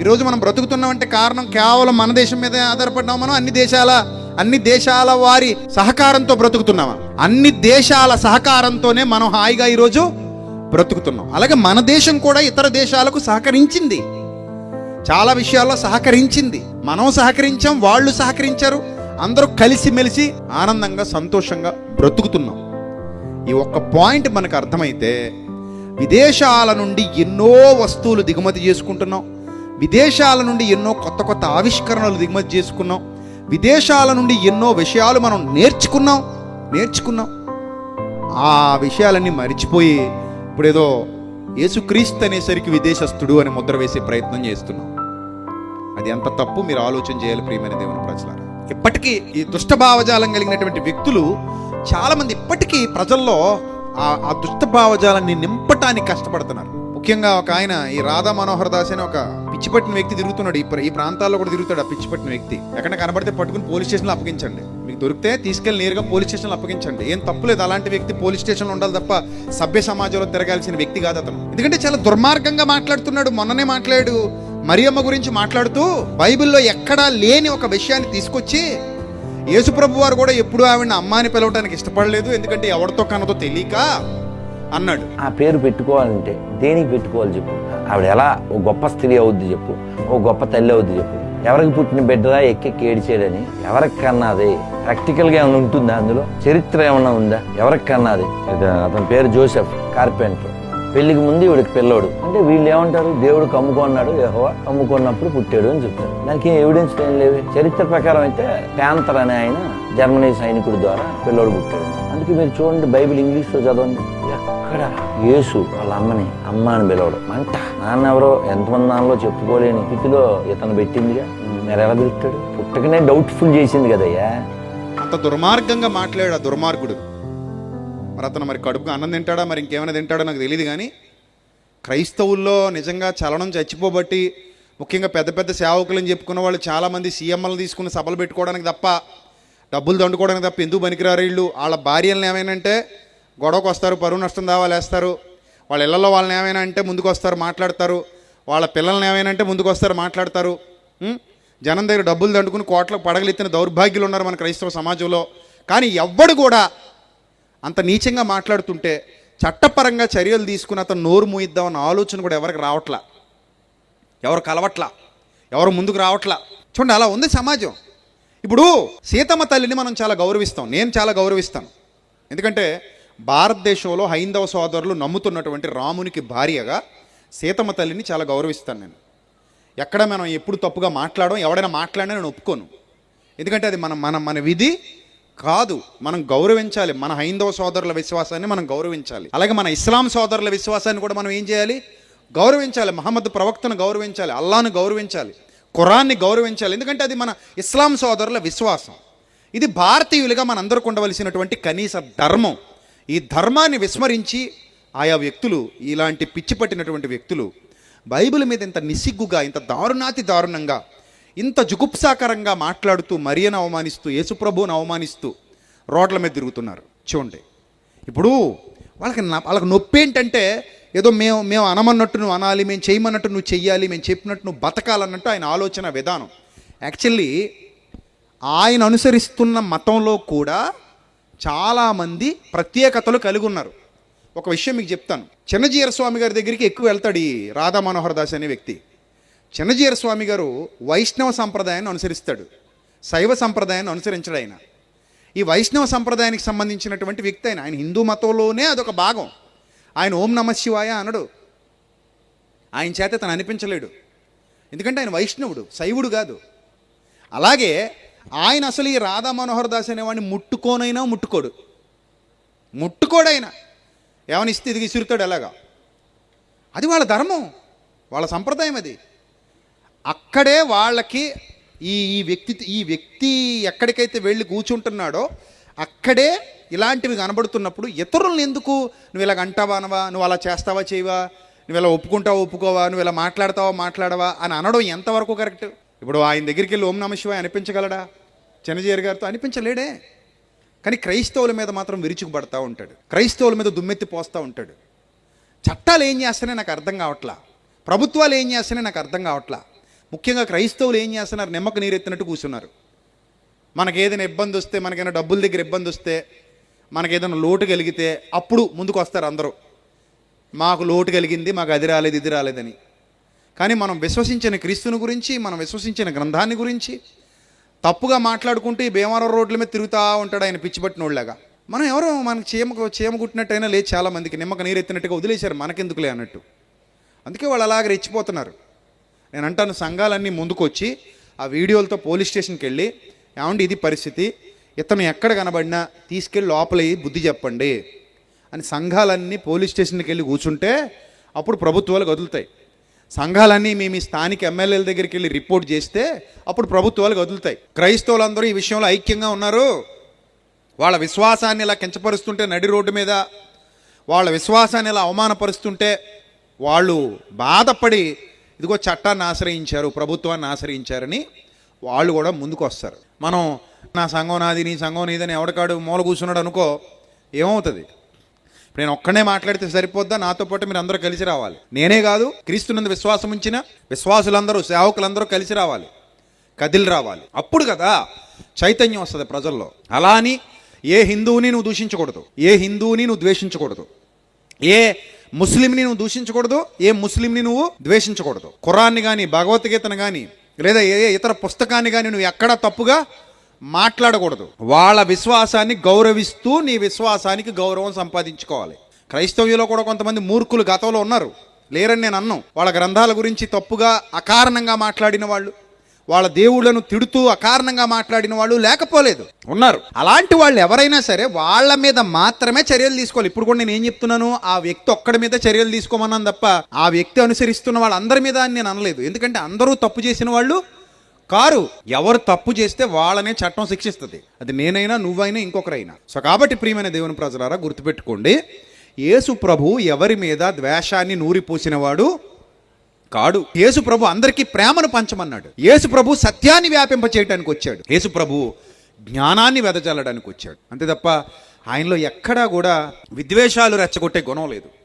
ఈరోజు మనం బ్రతుకుతున్నామంటే కారణం కేవలం మన దేశం మీద ఆధారపడినాం మనం? అన్ని దేశాల అన్ని దేశాల వారి సహకారంతో బ్రతుకుతున్నామా? అన్ని దేశాల సహకారంతోనే మనం హాయిగా ఈరోజు బ్రతుకుతున్నాం. అలాగే మన దేశం కూడా ఇతర దేశాలకు సహకరించింది. చాలా విషయాల్లో సహకరించింది. మనం సహకరించాం వాళ్ళు సహకరించారు. అందరూ కలిసిమెలిసి ఆనందంగా సంతోషంగా బ్రతుకుతున్నాం. ఈ ఒక్క పాయింట్ మనకు అర్థమైతే విదేశాల నుండి ఎన్నో వస్తువులు దిగుమతి చేసుకుంటున్నాం. విదేశాల నుండి ఎన్నో కొత్త కొత్త ఆవిష్కరణలు దిగుమతి చేసుకున్నాం. విదేశాల నుండి ఎన్నో విషయాలు మనం నేర్చుకున్నాం. నేర్చుకున్నాం. ఆ విషయాలన్నీ మరిచిపోయి ఇప్పుడేదో యేసుక్రీస్తు అనేసరికి విదేశస్థుడు అని ముద్ర వేసే ప్రయత్నం చేస్తున్నాం. అది ఎంత తప్పు? మీరు ఆలోచన చేయాలి ప్రియమైన దేవుని ప్రజలారా. ఇప్పటికీ ఈ దుష్ట భావజాలం కలిగినటువంటి వ్యక్తులు చాలామంది ఇప్పటికీ ప్రజల్లో ఆ ఆ దుష్ట భావజాలాన్ని నింపటానికి కష్టపడుతున్నారు. ముఖ్యంగా ఒక ఆయన ఈ రాధా మనోహర్ దాస్ అని ఒక పిచ్చిపట్టిన వ్యక్తి తిరుగుతున్నాడు. ఈ ఈ ప్రాంతాల్లో కూడా తిరుగుతాడు ఆ పిచ్చిపట్టిన వ్యక్తి. ఎక్కడ కనబడితే పట్టుకుని పోలీస్ స్టేషన్లో అప్పగించండి. మీకు దొరికితే తీసుకెళ్ళి నేరుగా పోలీస్ స్టేషన్లో అప్పగించండి. ఏం తప్పులేదు అలాంటి వ్యక్తి పోలీస్ స్టేషన్లో ఉండాలి తప్ప సభ్య సమాజంలో తిరగాల్సిన వ్యక్తి కాదు అతను. ఎందుకంటే చాలా దుర్మార్గంగా మాట్లాడుతున్నాడు. మొన్ననే మాట్లాడు మరియమ్మ గురించి మాట్లాడుతూ బైబిల్లో ఎక్కడా లేని ఒక విషయాన్ని తీసుకొచ్చి యేసుప్రభు వారు కూడా ఎప్పుడు ఆవిడ అమ్మాని పిలవడానికి ఇష్టపడలేదు. ఎందుకంటే ఎవరితో కన్నదో తెలియక అన్నాడు. ఆ పేరు పెట్టుకోవాలంటే దేనికి పెట్టుకోవాలి చెప్పు. ఆవిడ ఎలా ఓ గొప్ప స్త్రీ అవుద్ది చెప్పు. ఓ గొప్ప తల్లి అవుద్ది చెప్పు. ఎవరికి పుట్టిన బిడ్డరా ఎక్కెక్కి ఏడిచేయడని ఎవరికి కన్నాది ప్రాక్టికల్గా ఏమైనా ఉంటుందా అందులో? చరిత్ర ఏమైనా ఉందా? ఎవరికి కన్నాది అతని పేరు జోసెఫ్. కార్పెంటర్. పెళ్ళికి ముందు ఈవిడికి పిల్లోడు. అంటే వీళ్ళు ఏమంటారు? దేవుడు కమ్ముకున్నాడు యెహోవా కమ్ముకున్నప్పుడు పుట్టాడు అని చెప్తారు. దానికి ఏం ఎవిడెన్స్ ఏం లేవు. చరిత్ర ప్రకారం అయితే ప్యాంతర్ అనే ఆయన జర్మనీ సైనికుడి ద్వారా పిల్లోడు పుట్టాడు. అందుకే మీరు చూడండి బైబిల్ ఇంగ్లీష్లో చదవండి. ఎక్కడ యేసు వాళ్ళ అమ్మని అమ్మ అని పిలవడు. మంట. నాన్న ఎవరో ఎంతమంది నాన్నలో చెప్పుకోలేని స్థితిలో ఇతను పెట్టిందిగా. మీరు ఎలా పిలుస్తాడు? పుట్టకనే డౌట్ఫుల్ చేసింది కదయ్యా. అంత దుర్మార్గంగా మాట్లాడాడు ఆ దుర్మార్గుడు. మరి అతను మరి కడుపుకు అన్నం తింటాడా? మరి ఇంకేమైనా తింటాడో? నాకు తెలియదు కానీ క్రైస్తవుల్లో నిజంగా చలనం చచ్చిపోబట్టి ముఖ్యంగా పెద్ద పెద్ద సేవకులని చెప్పుకున్న వాళ్ళు చాలామంది సీఎంలను తీసుకుని సభలు పెట్టుకోవడానికి తప్ప డబ్బులు దండుకోవడానికి తప్ప ఎందుకు పనికిరారు వీళ్ళు? వాళ్ళ భార్యలను ఏమైనా గొడవకు వస్తారు పరువు నష్టం దావాలేస్తారు. వాళ్ళ ఇళ్ళలో వాళ్ళని ఏమైనా అంటే ముందుకు వస్తారు మాట్లాడతారు. వాళ్ళ పిల్లల్ని ఏమైనా అంటే ముందుకు వస్తారు మాట్లాడతారు జనం దగ్గర డబ్బులు దండుకుని కోట్ల పడగలెత్తిన దౌర్భాగ్యులు ఉన్నారు మన క్రైస్తవ సమాజంలో. కానీ ఎవ్వడు కూడా అంత నీచంగా మాట్లాడుతుంటే చట్టపరంగా చర్యలు తీసుకుని అతను నోరు మూయిద్దామన్న ఆలోచన కూడా ఎవరికి రావట్లా? ఎవరు కలవట్లా? ఎవరు ముందుకు రావట్లా? చూడండి అలా ఉంది సమాజం. ఇప్పుడు సీతమ్మ తల్లిని మనం చాలా గౌరవిస్తాం. నేను చాలా గౌరవిస్తాను. ఎందుకంటే భారతదేశంలో హైందవ సోదరులు నమ్ముతున్నటువంటి రామునికి భార్యగా సీతమ్మ తల్లిని చాలా గౌరవిస్తాను నేను. ఎక్కడ మనం ఎప్పుడు తప్పుగా మాట్లాడడం ఎవడైనా మాట్లాడినా నేను ఒప్పుకోను. ఎందుకంటే అది మన మన మన విధి కాదు. మనం గౌరవించాలి. మన హైందవ సోదరుల విశ్వాసాన్ని మనం గౌరవించాలి. అలాగే మన ఇస్లాం సోదరుల విశ్వాసాన్ని కూడా మనం ఏం చేయాలి? గౌరవించాలి. మహమ్మద్ ప్రవక్తను గౌరవించాలి. అల్లాను గౌరవించాలి. ఖురాన్ని గౌరవించాలి. ఎందుకంటే అది మన ఇస్లాం సోదరుల విశ్వాసం. ఇది భారతీయులుగా మనందరికి ఉండవలసినటువంటి కనీస ధర్మం. ఈ ధర్మాన్ని విస్మరించి ఆయా వ్యక్తులు ఇలాంటి పిచ్చి పట్టినటువంటి వ్యక్తులు బైబిల్ మీద ఇంత నిసిగ్గుగా ఇంత దారుణాతి దారుణంగా ఇంత జుగుప్సాకరంగా మాట్లాడుతూ మరియను అవమానిస్తూ యేసుప్రభువును అవమానిస్తూ రోడ్ల మీద తిరుగుతున్నారు. చూడండి. ఇప్పుడు వాళ్ళకి వాళ్ళకి నొప్పి ఏంటంటే ఏదో మేము మేము అనమన్నట్టు నువ్వు అనాలి మేము చేయమన్నట్టు నువ్వు చెయ్యాలి మేము చెప్పినట్టు నువ్వు బతకాలన్నట్టు ఆయన ఆలోచన విధానం. యాక్చువల్లీ ఆయన అనుసరిస్తున్న మతంలో కూడా చాలామంది ప్రత్యేకతలు కలిగి ఉన్నారు ఒక విషయం మీకు చెప్తాను. చిన్నజీర స్వామి గారి దగ్గరికి ఎక్కువ వెళ్తాడు ఈ రాధా మనోహర్ దాస్ అనే వ్యక్తి. చిన్నజీర స్వామి గారు వైష్ణవ సంప్రదాయాన్ని అనుసరిస్తాడు. శైవ సంప్రదాయాన్ని అనుసరించడు ఆయన. ఈ వైష్ణవ సంప్రదాయానికి సంబంధించినటువంటి వ్యక్తి ఆయన. ఆయన హిందూ మతంలోనే అదొక భాగం. ఆయన ఓం నమ శివాయ అనడు. ఆయన చేత తను అనిపించలేడు. ఎందుకంటే ఆయన వైష్ణవుడు శైవుడు కాదు. అలాగే ఆయన అసలు ఈ రాధా మనోహర్ దాస్ అనేవాడిని ముట్టుకోనైనా ముట్టుకోడు. ముట్టుకోడైనా. ఏమని ఇస్తే ఇది విసురుతాడు ఎలాగా? అది వాళ్ళ ధర్మం. వాళ్ళ సంప్రదాయం అది. అక్కడే వాళ్ళకి ఈ ఈ వ్యక్తి ఈ వ్యక్తి ఎక్కడికైతే వెళ్ళి కూర్చుంటున్నాడో అక్కడే ఇలాంటివి కనబడుతున్నప్పుడు ఇతరులను ఎందుకు నువ్వు ఇలాగ అంటావా అనవా? నువ్వు అలా చేస్తావా చేయవా? నువ్వు ఇలా ఒప్పుకుంటావా ఒప్పుకోవా? నువ్వు ఇలా మాట్లాడతావా మాట్లాడవా? అని అనడం ఎంతవరకు కరెక్ట్? ఇప్పుడు ఆయన దగ్గరికి వెళ్ళి ఓం నమ శివాయ అనిపించగలడా? చిన్నజీరి గారితో అనిపించలేడే. కానీ క్రైస్తవుల మీద మాత్రం విరుచుకుపడతా ఉంటాడు. క్రైస్తవుల మీద దుమ్మెత్తి పోస్తూ ఉంటాడు. చట్టాలు ఏం చేస్తానే నాకు అర్థం కావట్లా. ప్రభుత్వాలు ఏం చేస్తానే నాకు అర్థం కావట్లా. ముఖ్యంగా క్రైస్తవులు ఏం చేస్తున్నారు? నిమ్మకు నీరెత్తినట్టు కూర్చున్నారు. మనకి ఏదైనా ఇబ్బంది వస్తే మనకైనా డబ్బుల దగ్గర ఇబ్బంది వస్తే మనకేదైనా లోటు కలిగితే అప్పుడు ముందుకు వస్తారు అందరూ. మాకు లోటు కలిగింది మాకు అది రాలేదు ఇది రాలేదని. కానీ మనం విశ్వసించిన క్రీస్తుని గురించి మనం విశ్వసించిన గ్రంథాన్ని గురించి తప్పుగా మాట్లాడుకుంటూ ఈ భీమవరం రోడ్ల మీద తిరుగుతూ ఉంటాడు ఆయన పిచ్చిపట్టినోళ్ళగా మనం ఎవరో మనకి చీమ చీమ కుట్టినట్టయినా లేదు చాలామందికి నిమ్మక నీరు ఎత్తినట్టుగా వదిలేశారు. మనకెందుకులే అన్నట్టు. అందుకే వాళ్ళు అలాగ రెచ్చిపోతున్నారు. నేను అంటాను సంఘాలన్నీ ముందుకొచ్చి ఆ వీడియోలతో పోలీస్ స్టేషన్కి వెళ్ళి ఏమండి ఇది పరిస్థితి. ఇతను ఎక్కడ కనబడినా తీసుకెళ్ళి లోపల బుద్ధి చెప్పండి అని సంఘాలన్నీ పోలీస్ స్టేషన్కి వెళ్ళి కూర్చుంటే అప్పుడు ప్రభుత్వాలు కదులుతాయి. సంఘాలన్నీ మీ మీ స్థానిక ఎమ్మెల్యేల దగ్గరికి వెళ్ళి రిపోర్ట్ చేస్తే అప్పుడు ప్రభుత్వాలు వదులుతాయి క్రైస్తవులందరూ ఈ విషయంలో ఐక్యంగా ఉన్నారు. వాళ్ళ విశ్వాసాన్ని ఇలా కించపరుస్తుంటే నడి రోడ్డు మీద వాళ్ళ విశ్వాసాన్ని ఇలా అవమానపరుస్తుంటే వాళ్ళు బాధపడి ఇదిగో చట్టాన్ని ఆశ్రయించారు ప్రభుత్వాన్ని ఆశ్రయించారని వాళ్ళు కూడా ముందుకు వస్తారు. మనం నా సంఘం నాది నీ సంఘం నీదని ఎవడకాడు మూల కూర్చున్నాడు అనుకో ఏమవుతుంది? ఇప్పుడు నేను ఒక్కనే మాట్లాడితే సరిపోద్దా? నాతో పాటు మీరు అందరూ కలిసి రావాలి. నేనే కాదు క్రీస్తునందు విశ్వాసం ఉంచిన విశ్వాసులందరూ సేవకులందరూ కలిసి రావాలి. కదిలి రావాలి. అప్పుడు కదా చైతన్యం వస్తుంది ప్రజల్లో. అలా అని ఏ హిందువుని నువ్వు దూషించకూడదు. ఏ హిందువుని నువ్వు ద్వేషించకూడదు. ఏ ముస్లింని నువ్వు దూషించకూడదు. ఏ ముస్లింని నువ్వు ద్వేషించకూడదు. ఖురాన్ని కానీ భగవద్గీతను కానీ లేదా ఏ ఇతర పుస్తకాన్ని కానీ నువ్వు ఎక్కడా తప్పుగా మాట్లాడకూడదు. వాళ్ళ విశ్వాసాన్ని గౌరవిస్తూ నీ విశ్వాసానికి గౌరవం సంపాదించుకోవాలి. క్రైస్తవ్యంలో కూడా కొంతమంది మూర్ఖులు గతంలో ఉన్నారు. లేరని నేను అన్నం. వాళ్ళ గ్రంథాల గురించి తప్పుగా అకారణంగా మాట్లాడిన వాళ్ళు వాళ్ళ దేవుళ్ళను తిడుతూ అకారణంగా మాట్లాడిన వాళ్ళు లేకపోలేదు. ఉన్నారు. అలాంటి వాళ్ళు ఎవరైనా సరే వాళ్ళ మీద మాత్రమే చర్యలు తీసుకోవాలి. ఇప్పుడు కూడా నేను ఏం చెప్తున్నాను? ఆ వ్యక్తి ఒక్కడి మీద చర్యలు తీసుకోమన్నాను తప్ప ఆ వ్యక్తి అనుసరిస్తున్న వాళ్ళందరి మీద అని నేను అనలేదు. ఎందుకంటే అందరూ తప్పు చేసిన వాళ్ళు కారు ఎవరు తప్పు చేస్తే వాళ్ళనే చట్టం శిక్షిస్తుంది. అది నేనైనా నువ్వైనా ఇంకొకరైనా. సో కాబట్టి ప్రియమైన దేవుని ప్రజలారా గుర్తుపెట్టుకోండి. యేసు ప్రభు ఎవరి మీద ద్వేషాన్ని నూరిపోసినవాడు కాడు. యేసు ప్రభు అందరికీ ప్రేమను పంచమన్నాడు. యేసు ప్రభు సత్యాన్ని వ్యాపింప చేయడానికి వచ్చాడు. యేసు ప్రభు జ్ఞానాన్ని వెదజల్లడానికి వచ్చాడు. అంతే తప్ప ఆయనలో ఎక్కడా కూడా విద్వేషాలు రెచ్చగొట్టే గుణం లేదు.